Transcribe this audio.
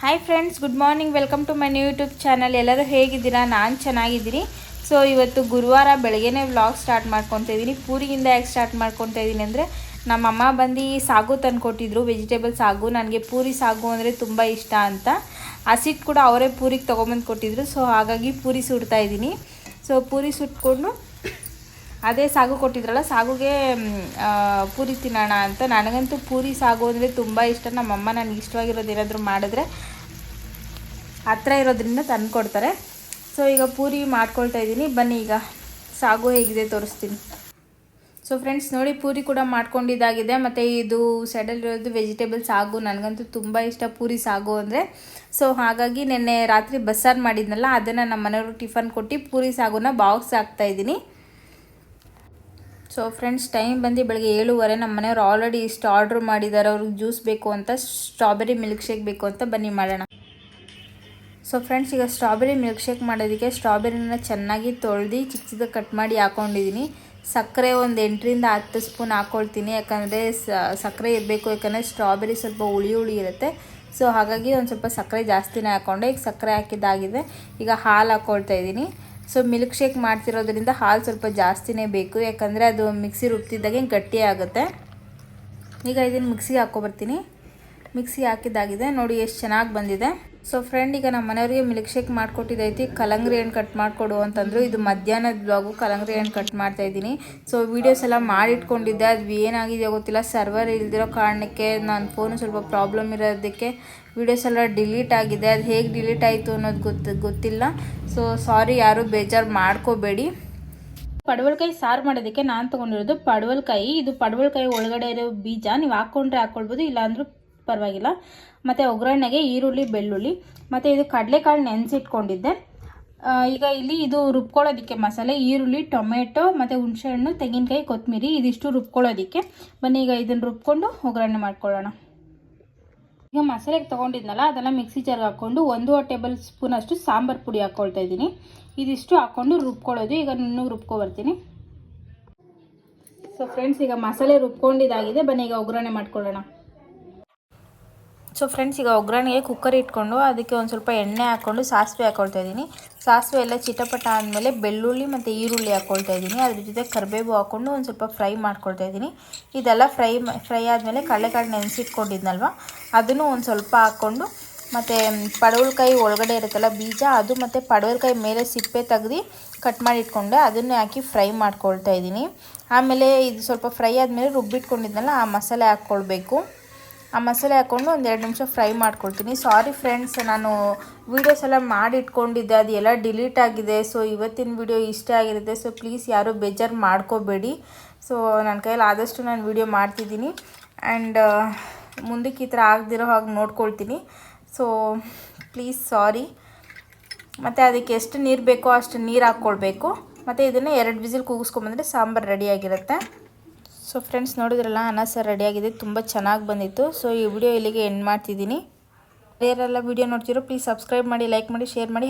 Hi friends good morning welcome to my new YouTube channel ಎಲ್ಲರೂ ಹೇಗಿದ್ದೀರಾ? ನಾನು ಚೆನ್ನಾಗಿದ್ದೀನಿ. ಸೊ ಇವತ್ತು ಗುರುವಾರ ಬೆಳಗ್ಗೆನೇ ವ್ಲಾಗ್ ಸ್ಟಾರ್ಟ್ ಮಾಡ್ಕೊತಾ ಇದ್ದೀನಿ ಪೂರಿಯಿಂದ ಯಾಕೆ ಸ್ಟಾರ್ಟ್ ಮಾಡ್ಕೊತಾ ಇದ್ದೀನಿ ಅಂದರೆ, ನಮ್ಮಮ್ಮ ಬಂದು ಸಾಗು ತಂದು ಕೊಟ್ಟಿದ್ರು. ವೆಜಿಟೇಬಲ್ ಸಾಗು. ನನಗೆ ಪೂರಿ ಸಾಗು ಅಂದರೆ ತುಂಬ ಇಷ್ಟ ಅಂತ. ಹಸಿಟ್ಟು ಕೂಡ ಅವರೇ ಪೂರಿಗೆ ತೊಗೊಂಬಂದು ಕೊಟ್ಟಿದ್ರು. ಸೊ ಹಾಗಾಗಿ ಪೂರಿ ಸುಡ್ತಾ ಇದ್ದೀನಿ ಸೊ ಪೂರಿ ಸುಟ್ಕೊಂಡು ಅದೇ ಸಾಗು ಕೊಟ್ಟಿದ್ರಲ್ಲ, ಸಾಗುಗೆ ಪೂರಿ ತಿನ್ನೋಣ ಅಂತ. ನನಗಂತೂ ಪೂರಿ ಸಾಗು ಅಂದರೆ ತುಂಬ ಇಷ್ಟ. ನಮ್ಮಮ್ಮ ನನಗೆ ಇಷ್ಟವಾಗಿರೋದು ಏನಾದರೂ ಮಾಡಿದ್ರೆ ಹತ್ರ ಇರೋದ್ರಿಂದ ತಂದು ಕೊಡ್ತಾರೆ. ಸೊ ಈಗ ಪೂರಿ ಮಾಡ್ಕೊಳ್ತಾ ಇದ್ದೀನಿ. ಬನ್ನಿ ಈಗ, ಸಾಗು ಹೇಗಿದೆ ತೋರಿಸ್ತೀನಿ. ಸೊ ಫ್ರೆಂಡ್ಸ್ ನೋಡಿ ಪೂರಿ ಕೂಡ ಮಾಡ್ಕೊಂಡಿದ್ದಾಗಿದೆ. ಮತ್ತು ಇದು ಸೈಡಲ್ಲಿರೋದು ವೆಜಿಟೇಬಲ್ ಸಾಗು. ನನಗಂತೂ ತುಂಬ ಇಷ್ಟ ಪೂರಿ ಸಾಗು ಅಂದರೆ. ಸೊ ಹಾಗಾಗಿ ನಿನ್ನೆ ರಾತ್ರಿ ಬಸ್ಸಾರು ಮಾಡಿದ್ನಲ್ಲ, ಅದನ್ನು ನಮ್ಮ ಮನೆಯವರು ಟಿಫನ್ ಕೊಟ್ಟು ಪೂರಿ ಸಾಗುನ ಬಾಕ್ಸ್ ಹಾಕ್ತಾಯಿದ್ದೀನಿ ಸೊ ಫ್ರೆಂಡ್ಸ್ ಟೈಮ್ ಬಂದು ಬೆಳಗ್ಗೆ ಏಳುವರೆ ನಮ್ಮ ಮನೆಯವ್ರು ಆಲ್ರೆಡಿ ಇಷ್ಟು ಆರ್ಡ್ರ್ ಮಾಡಿದ್ದಾರೆ ಅವ್ರಿಗೆ ಜ್ಯೂಸ್ ಬೇಕು ಅಂತ ಸ್ಟ್ರಾಬೆರಿ ಮಿಲ್ಕ್ ಶೇಕ್ ಬೇಕು ಅಂತ ಬನ್ನಿ ಮಾಡೋಣ. ಸೊ ಫ್ರೆಂಡ್ಸ್ ಈಗ ಸ್ಟ್ರಾಬೆರಿ ಮಿಲ್ಕ್ ಶೇಕ್ ಮಾಡೋದಕ್ಕೆ ಸ್ಟ್ರಾಬೆರಿನ ಚೆನ್ನಾಗಿ ತೊಳೆದು ಚಿಕ್ಕ ಚಿಕ್ಕ ಕಟ್ ಮಾಡಿ ಹಾಕ್ಕೊಂಡಿದ್ದೀನಿ ಸಕ್ಕರೆ ಒಂದು ಎಂಟರಿಂದ ಹತ್ತು ಸ್ಪೂನ್ ಹಾಕ್ಕೊಳ್ತೀನಿ ಯಾಕಂದರೆ ಸಕ್ಕರೆ ಇರಬೇಕು, ಯಾಕಂದರೆ ಸ್ಟ್ರಾಬೆರಿ ಸ್ವಲ್ಪ ಹುಳಿ ಹುಳಿ ಇರುತ್ತೆ. ಸೊ ಹಾಗಾಗಿ ಒಂದು ಸ್ವಲ್ಪ ಸಕ್ಕರೆ ಜಾಸ್ತಿನೇ ಹಾಕ್ಕೊಂಡೆ ಈಗ ಸಕ್ಕರೆ ಹಾಕಿದ್ದಾಗಿದೆ. ಈಗ ಹಾಲು ಹಾಕ್ಕೊಳ್ತಾ ಇದ್ದೀನಿ ಸೊ ಮಿಲ್ಕ್ ಶೇಕ್ ಮಾಡ್ತಿರೋದ್ರಿಂದ ಹಾಲು ಸ್ವಲ್ಪ ಜಾಸ್ತಿನೇ ಬೇಕು. ಯಾಕಂದರೆ ಅದು ಮಿಕ್ಸಿ ರುಬ್ತಿದ್ದಾಗೆ ಗಟ್ಟಿ ಆಗುತ್ತೆ. ಈಗ ಇದನ್ನು ಮಿಕ್ಸಿಗೆ ಹಾಕ್ಕೊಬರ್ತೀನಿ. ಮಿಕ್ಸಿ ಹಾಕಿದ್ದಾಗಿದೆ. ನೋಡಿ, ಎಷ್ಟು ಚೆನ್ನಾಗಿ ಬಂದಿದೆ. ಸೊ ಫ್ರೆಂಡ್ ಈಗ ನಮ್ಮ ಮನೆಯವರಿಗೆ ಮಿಲ್ಕ್ ಶೇಕ್ ಮಾಡಿಕೊಟ್ಟಿದ್ದೈತಿ ಕಲಂಗ್ರಿ ಹಣ್ಣು ಕಟ್ ಮಾಡಿಕೊಡು ಅಂತಂದರು. ಇದು ಮಧ್ಯಾಹ್ನದ ಬ್ಲಾಗು ಕಲಂಗ್ರಿ ಹಣ್ಣು ಕಟ್ ಮಾಡ್ತಾ ಇದ್ದೀನಿ. ಸೊ ವೀಡಿಯೋಸ್ ಎಲ್ಲ ಮಾಡಿಟ್ಕೊಂಡಿದ್ದೆ. ಅದು ಏನಾಗಿದೆಯೋ ಗೊತ್ತಿಲ್ಲ. ಸರ್ವರ್ ಇಲ್ದಿರೋ ಕಾರಣಕ್ಕೆ ನನ್ನ ಫೋನು ಸ್ವಲ್ಪ ಪ್ರಾಬ್ಲಮ್ ಇರೋದಕ್ಕೆ ವೀಡಿಯೋಸ್ ಎಲ್ಲ ಡಿಲೀಟ್ ಆಗಿದೆ. ಅದು ಹೇಗೆ ಡಿಲೀಟ್ ಆಯಿತು ಅನ್ನೋದು ಗೊತ್ತು, ಗೊತ್ತಿಲ್ಲ. ಸೊ ಸಾರಿ ಯಾರು ಬೇಜಾರು ಮಾಡ್ಕೋಬೇಡಿ. ಪಡವಲಕಾಯಿ ಸಾರು ಮಾಡೋದಕ್ಕೆ ನಾನು ತೊಗೊಂಡಿರೋದು ಪಡವಲಕಾಯಿ. ಇದು ಪಡವಲಕಾಯಿ ಒಳಗಡೆ ಇರೋ ಬೀಜ. ನೀವು ಹಾಕ್ಕೊಂಡ್ರೆ ಹಾಕ್ಕೊಳ್ಬೋದು ಇಲ್ಲಾಂದ್ರೂ ಪರವಾಗಿಲ್ಲ. ಮತ್ತು ಒಗ್ಗರಣೆಗೆ ಈರುಳ್ಳಿ, ಬೆಳ್ಳುಳ್ಳಿ, ಮತ್ತು ಇದು ಕಡಲೆಕಾಳು ನೆನೆಸಿಟ್ಕೊಂಡಿದ್ದೆ. ಈಗ ಇಲ್ಲಿ ಇದು ರುಬ್ಕೊಳ್ಳೋದಕ್ಕೆ ಮಸಾಲೆ, ಈರುಳ್ಳಿ, ಟೊಮೆಟೊ, ಮತ್ತು ಹುಣಸೆಹಣ್ಣು, ತೆಂಗಿನಕಾಯಿ ಕೊತ್ತಂಬರಿ ಇದಿಷ್ಟು ರುಬ್ಕೊಳ್ಳೋದಕ್ಕೆ. ಬನ್ನಿ, ಈಗ ಇದನ್ನು ರುಬ್ಕೊಂಡು ಒಗ್ಗರಣೆ ಮಾಡ್ಕೊಳ್ಳೋಣ. ಈಗ ಮಸಾಲೆಗೆ ತೊಗೊಂಡಿದ್ನಲ್ಲ ಅದನ್ನು ಮಿಕ್ಸಿ ಜಾರ್ಗೆ ಹಾಕ್ಕೊಂಡು ಒಂದೂವರೆ ಟೇಬಲ್ ಸ್ಪೂನ್ ಅಷ್ಟು ಸಾಂಬಾರು ಪುಡಿ ಹಾಕ್ಕೊಳ್ತಾ ಇದ್ದೀನಿ. ಇದಿಷ್ಟು ಹಾಕ್ಕೊಂಡು ರುಬ್ಕೊಳ್ಳೋದು, ಈಗ ಇನ್ನೂ ರುಬ್ಕೊಬರ್ತೀನಿ ಸೊ ಫ್ರೆಂಡ್ಸ್ ಈಗ ಮಸಾಲೆ ರುಬ್ಕೊಂಡಿದ್ದಾಗಿದೆ. ಬನ್ನಿ, ಈಗ ಒಗ್ಗರಣೆ ಮಾಡ್ಕೊಳ್ಳೋಣ. ಸೊ ಫ್ರೆಂಡ್ಸ್, ಈಗ ಒಗ್ಗರಣೆಗೆ ಕುಕ್ಕರ್ ಇಟ್ಕೊಂಡು ಅದಕ್ಕೆ ಒಂದು ಸ್ವಲ್ಪ ಎಣ್ಣೆ ಹಾಕ್ಕೊಂಡು ಸಾಸಿವೆ ಹಾಕ್ಕೊಳ್ತಾ ಇದ್ದೀನಿ. ಸಾಸಿವೆ ಎಲ್ಲ ಚಿಟಪಟ ಆದಮೇಲೆ ಬೆಳ್ಳುಳ್ಳಿ ಮತ್ತು ಈರುಳ್ಳಿ ಹಾಕ್ಕೊಳ್ತಾ ಇದ್ದೀನಿ. ಅದ್ರ ಜೊತೆ ಕರಿಬೇವು ಹಾಕ್ಕೊಂಡು ಒಂದು ಸ್ವಲ್ಪ ಫ್ರೈ ಮಾಡ್ಕೊಳ್ತಾ ಇದ್ದೀನಿ. ಇದೆಲ್ಲ ಫ್ರೈ ಫ್ರೈ ಆದಮೇಲೆ ಕಡಲೆಕಾಳು ನೆನೆಸಿಟ್ಕೊಂಡಿದ್ನಲ್ವ? ಅದನ್ನು ಒಂದು ಸ್ವಲ್ಪ ಹಾಕ್ಕೊಂಡು ಮತ್ತು ಪಡವಲಕಾಯಿ ಒಳಗಡೆ ಇರುತ್ತಲ್ಲ ಬೀಜ, ಅದು ಮತ್ತು ಪಡವಲಕಾಯಿ ಮೇಲೆ ಸಿಪ್ಪೆ ತೆಗ್ದು ಕಟ್ ಮಾಡಿ ಇಟ್ಕೊಂಡೆ. ಅದನ್ನೇ ಹಾಕಿ ಫ್ರೈ ಮಾಡ್ಕೊಳ್ತಾ ಇದ್ದೀನಿ. ಆಮೇಲೆ ಇದು ಸ್ವಲ್ಪ ಫ್ರೈ ಆದಮೇಲೆ ರುಬ್ಬಿಟ್ಕೊಂಡಿದ್ನಲ್ಲ, ಆ ಮಸಾಲೆ ಹಾಕ್ಕೊಳ್ಬೇಕು ಆ ಮಸಾಲೆ ಹಾಕ್ಕೊಂಡು ಒಂದು ಎರಡು ನಿಮಿಷ ಫ್ರೈ ಮಾಡ್ಕೊಳ್ತೀನಿ. ಸಾರಿ ಫ್ರೆಂಡ್ಸ್ ನಾನು ವೀಡಿಯೋಸ್ ಎಲ್ಲ ಮಾಡಿ ಇಟ್ಕೊಂಡಿದ್ದೆ ಅದು ಎಲ್ಲ ಡಿಲೀಟ್ ಆಗಿದೆ. ಸೊ ಇವತ್ತಿನ ವಿಡಿಯೋ ಇಷ್ಟ ಆಗಿರುತ್ತೆ. ಸೊ ಪ್ಲೀಸ್ ಯಾರೂ ಬೇಜಾರು ಮಾಡ್ಕೋಬೇಡಿ. ಸೊ ನನ್ನ ಕೈಯಲ್ಲಿ ಆದಷ್ಟು ನಾನು ವೀಡಿಯೋ ಮಾಡ್ತಿದ್ದೀನಿ. ಆ್ಯಂಡ್ ಮುಂದಕ್ಕೆ ಈ ಥರ ಆಗದಿರೋ ಹಾಗೆ ನೋಡ್ಕೊಳ್ತೀನಿ. ಸೊ ಪ್ಲೀಸ್ ಸಾರಿ ಮತ್ತು ಅದಕ್ಕೆ ಎಷ್ಟು ನೀರು ಬೇಕೋ ಅಷ್ಟು ನೀರು ಹಾಕ್ಕೊಳ್ಬೇಕು. ಮತ್ತು ಇದನ್ನು ಎರಡು ವಿಸಿಲ್ ಕೂಗಿಸ್ಕೊಂಬಂದರೆ ಸಾಂಬಾರು ರೆಡಿಯಾಗಿರುತ್ತೆ ಸೊ ಫ್ರೆಂಡ್ಸ್ ನೋಡಿದ್ರಲ್ಲ, ಅನ್ನ ಸಾರು ರೆಡಿಯಾಗಿದೆ ತುಂಬ ಚೆನ್ನಾಗಿ ಬಂದಿತ್ತು. ಸೊ ಈ ವಿಡಿಯೋ ಇಲ್ಲಿಗೆ ಎಂಡ್ ಮಾಡ್ತಿದ್ದೀನಿ. ಬೇರೆಲ್ಲ ವಿಡಿಯೋ ನೋಡ್ತಿರೋ ಪ್ಲೀಸ್ ಸಬ್ಸ್ಕ್ರೈಬ್ ಮಾಡಿ ಲೈಕ್ ಮಾಡಿ ಶೇರ್ ಮಾಡಿ.